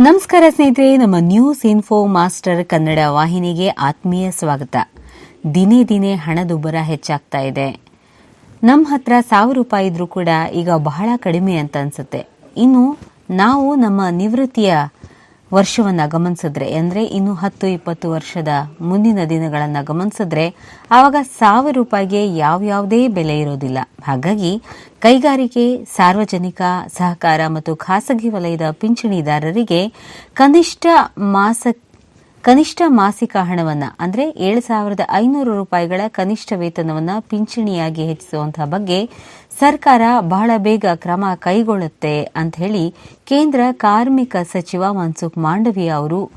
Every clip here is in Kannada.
ನಮಸ್ಕಾರ ಸ್ನೇಹಿತರೆ, ನಮ್ಮ ನ್ಯೂಸ್ ಇನ್ಫೋ ಮಾಸ್ಟರ್ ಕನ್ನಡ ವಾಹಿನಿಗೆ ಆತ್ಮೀಯ ಸ್ವಾಗತ. ದಿನೇ ದಿನೇ ಹಣದುಬ್ಬರ ಹೆಚ್ಚಾಗ್ತಾ ಇದೆ. ನಮ್ಮ ಹತ್ರ ಸಾವಿರ ರೂಪಾಯಿ ಇದ್ರೂ ಕೂಡ ಈಗ ಬಹಳ ಕಡಿಮೆ ಅಂತ ಅನ್ಸುತ್ತೆ. ಇನ್ನು ನಾವು ನಮ್ಮ ನಿವೃತ್ತಿಯ ವರ್ಷವನ್ನ ಗಮನಿಸಿದ್ರೆ ಅಂದ್ರೆ ಇನ್ನು ಹತ್ತು, ಇಪ್ಪತ್ತು ವರ್ಷದ ಮುಂದಿನ ದಿನಗಳನ್ನು ಗಮನಿಸಿದ್ರೆ ಆವಾಗ ಸಾವಿರ ರೂಪಾಯಿಗೆ ಯಾವ್ಯಾವುದೇ ಬೆಲೆ ಇರೋದಿಲ್ಲ. ಹಾಗಾಗಿ ಕೈಗಾರಿಕೆ, ಸಾರ್ವಜನಿಕ ಸಹಕಾರ ಮತ್ತು ಖಾಸಗಿ ವಲಯದ ಪಿಂಚಣಿದಾರರಿಗೆ ಕನಿಷ್ಠ ಮಾಸ ಕನಿಷ್ಠ ಮಾಸಿಕ ಹಣವನ್ನ, ಅಂದ್ರೆ ಏಳು ಸಾವಿರದ ಐನೂರು ರೂಪಾಯಿಗಳ ಕನಿಷ್ಠ ವೇತನವನ್ನ ಪಿಂಚಣಿಯಾಗಿ ಹೆಚ್ಚಿಸುವಂತಹ ಬಗ್ಗೆ ಸರ್ಕಾರ ಬಹಳ ಬೇಗ ಕ್ರಮ ಕೈಗೊಳ್ಳುತ್ತೆ ಅಂತ ಹೇಳಿ ಕೇಂದ್ರ ಕಾರ್ಮಿಕ ಸಚಿವ ಮನ್ಸುಖ್ ಮಾಂಡವಿಯ ಅವರು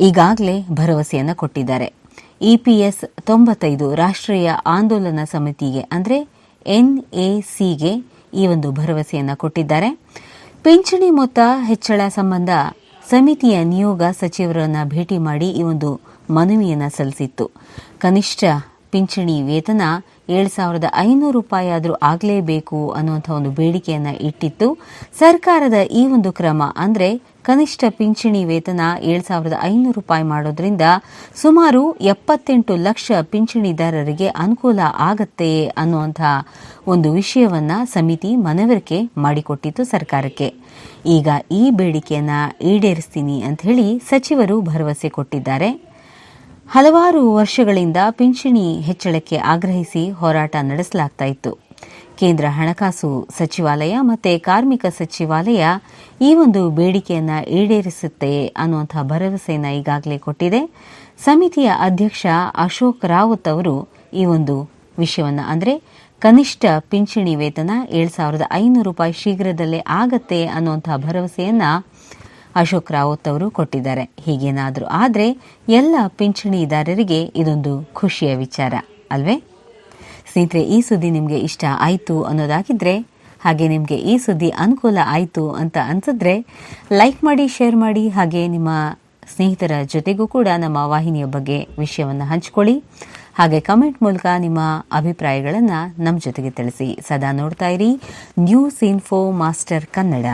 ಈಗಾಗಲೇ ಭರವಸೆಯನ್ನ ಕೊಟ್ಟಿದ್ದಾರೆ. ಇಪಿಎಸ್ ತೊಂಬತ್ತೈದು ರಾಷ್ಟ್ರೀಯ ಆಂದೋಲನ ಸಮಿತಿಗೆ, ಅಂದ್ರೆ ಎನ್ಎಸಿಗೆ ಈ ಒಂದು ಭರವಸೆಯನ್ನ ಕೊಟ್ಟಿದ್ದಾರೆ. ಪಿಂಚಣಿ ಮೊತ್ತ ಹೆಚ್ಚಳ ಸಂಬಂಧ ಸಮಿತಿಯ ನಿಯೋಗ ಸಚಿವರನ್ನ ಭೇಟಿ ಮಾಡಿ ಈ ಒಂದು ಮನವಿಯನ್ನು ಸಲ್ಲಿಸಿತ್ತು. ಕನಿಷ್ಠ ಪಿಂಚಣಿ ವೇತನ ಏಳು ಸಾವಿರದ ಐನೂರು ರೂಪಾಯಿ ಆದರೂ ಆಗಲೇಬೇಕು ಅನ್ನುವಂಥ ಒಂದು ಬೇಡಿಕೆಯನ್ನು ಇಟ್ಟಿತ್ತು. ಸರ್ಕಾರದ ಈ ಒಂದು ಕ್ರಮ ಅಂದರೆ ಕನಿಷ್ಠ ಪಿಂಚಣಿ ವೇತನ ಏಳು ಸಾವಿರದ ಐನೂರು ರೂಪಾಯಿ ಮಾಡೋದ್ರಿಂದ ಸುಮಾರು ಎಪ್ಪತ್ತೆಂಟು ಲಕ್ಷ ಪಿಂಚಣಿದಾರರಿಗೆ ಅನುಕೂಲ ಆಗತ್ತೆ ಅನ್ನುವಂಥ ಒಂದು ವಿಷಯವನ್ನು ಸಮಿತಿ ಮನವರಿಕೆ ಮಾಡಿಕೊಟ್ಟಿತ್ತು ಸರ್ಕಾರಕ್ಕೆ. ಈಗ ಈ ಬೇಡಿಕೆಯನ್ನು ಈಡೇರಿಸ್ತೀನಿ ಅಂತ ಹೇಳಿ ಸಚಿವರು ಭರವಸೆ ಕೊಟ್ಟಿದ್ದಾರೆ. ಹಲವಾರು ವರ್ಷಗಳಿಂದ ಪಿಂಚಣಿ ಹೆಚ್ಚಳಕ್ಕೆ ಆಗ್ರಹಿಸಿ ಹೋರಾಟ ನಡೆಸಲಾಗ್ತಾ ಇತ್ತು. ಕೇಂದ್ರ ಹಣಕಾಸು ಸಚಿವಾಲಯ ಮತ್ತೆ ಕಾರ್ಮಿಕ ಸಚಿವಾಲಯ ಈ ಒಂದು ಬೇಡಿಕೆಯನ್ನು ಈಡೇರಿಸುತ್ತೆ ಅನ್ನುವಂಥ ಭರವಸೆಯನ್ನ ಈಗಾಗಲೇ ಕೊಟ್ಟಿದೆ. ಸಮಿತಿಯ ಅಧ್ಯಕ್ಷ ಅಶೋಕ್ ರಾವತ್ ಅವರು ಈ ಒಂದು ವಿಷಯವನ್ನು ಅಂದರೆ ಕನಿಷ್ಠ ಪಿಂಚಣಿ ವೇತನ ಏಳು ಸಾವಿರದ ಐನೂರು ರೂಪಾಯಿ ಶೀಘ್ರದಲ್ಲೇ ಆಗತ್ತೆ ಅನ್ನುವಂಥ ಭರವಸೆಯನ್ನ ಅಶೋಕ್ ರಾವತ್ ಅವರು ಕೊಟ್ಟಿದ್ದಾರೆ. ಹೀಗೇನಾದರೂ ಆದರೆ ಎಲ್ಲ ಪಿಂಚಣಿದಾರರಿಗೆ ಇದೊಂದು ಖುಷಿಯ ವಿಚಾರ, ಅಲ್ವೇ? ಸ್ನೇಹಿತರೆ, ಈ ಸುದ್ದಿ ನಿಮಗೆ ಇಷ್ಟ ಆಯಿತು ಅನ್ನೋದಾಗಿದ್ದರೆ ಹಾಗೆ ನಿಮಗೆ ಈ ಸುದ್ದಿ ಅನುಕೂಲ ಆಯಿತು ಅಂತ ಅನ್ಸಿದ್ರೆ ಲೈಕ್ ಮಾಡಿ, ಶೇರ್ ಮಾಡಿ, ಹಾಗೆ ನಿಮ್ಮ ಸ್ನೇಹಿತರ ಜೊತೆಗೂ ಕೂಡ ನಮ್ಮ ವಾಹಿನಿಯ ಬಗ್ಗೆ ವಿಷಯವನ್ನು ಹಂಚಿಕೊಳ್ಳಿ. ಹಾಗೆ ಕಮೆಂಟ್ ಮೂಲಕ ನಿಮ್ಮ ಅಭಿಪ್ರಾಯಗಳನ್ನು ನಮ್ಮ ಜೊತೆಗೆ ತಿಳಿಸಿ. ಸದಾ ನೋಡ್ತಾ ಇರಿ. News info master Kannada.